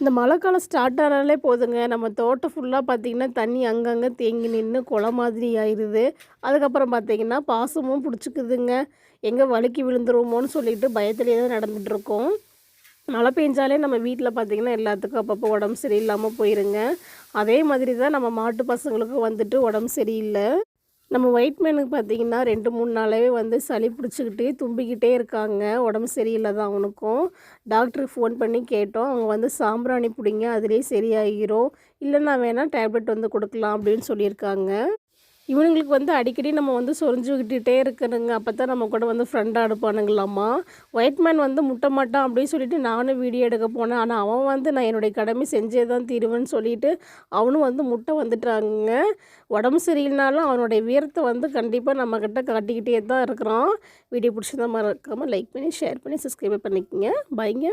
இந்த மழை காலம் ஸ்டார்ட் ஆனாலே போதுங்க. நம்ம தோட்டம் ஃபுல்லாக பார்த்திங்கன்னா தண்ணி அங்கங்கே தேங்கி நின்று குளம் மாதிரி ஆயிடுது அதுக்கப்புறம் பார்த்திங்கன்னா பாசமும் பிடிச்சிக்குதுங்க. எங்கே வழுக்கி விழுந்துருவோமோன்னு சொல்லிட்டு பயத்துலேயே தான் நடந்துகிட்ருக்கோம் மழை பெஞ்சாலே நம்ம வீட்டில் பார்த்திங்கன்னா எல்லாத்துக்கும் அப்பப்போ உடம்பு சரியில்லாமல் போயிருங்க. அதே மாதிரி தான் நம்ம மாட்டு பசங்களுக்கும் வந்துட்டு உடம்பு சரியில்லை. நம்ம ஒயிட் மேனுக்கு பார்த்தீங்கன்னா ரெண்டு மூணு நாளாகவே வந்து சளி பிடிச்சிக்கிட்டு தும்பிக்கிட்டே இருக்காங்க. உடம்பு சரியில்லை தான் அவனுக்கும். டாக்டருக்கு ஃபோன் பண்ணி கேட்டோம். அவங்க வந்து சாம்பிராணி பிடிங்க அதுலேயே சரியாகிரும் இல்லைன்னா வேணால் டேப்லெட் வந்து கொடுக்கலாம் அப்படின்னு சொல்லியிருக்காங்க. இவனுங்களுக்கு வந்து அடிக்கடி நம்ம வந்து சொரிஞ்சுக்கிட்டே விட்டுட்டே இருக்கணுங்க. அப்போ தான் நம்ம கூட வந்து ஃப்ரெண்டாக எடுப்பானுங்களாம்மா ஒயிட் மேன் வந்து முட்ட மாட்டான் அப்படின்னு சொல்லிட்டு நானும் வீடியோ எடுக்க போனேன். ஆனால் அவன் வந்து நான் என்னுடைய கடமை செஞ்சே தான் தீருவேன்னு சொல்லிட்டு அவனும் வந்து முட்டை வந்துட்டாங்க உடம்பு சரியில்லைனாலும் அவனுடைய வீரத்தை வந்து கண்டிப்பாக நம்மக்கிட்ட காட்டிக்கிட்டே தான் இருக்கிறான். வீடியோ பிடிச்சதா மறக்காமல் லைக் பண்ணி ஷேர் பண்ணி சப்ஸ்கிரைப் பண்ணிக்கோங்க. பைங்க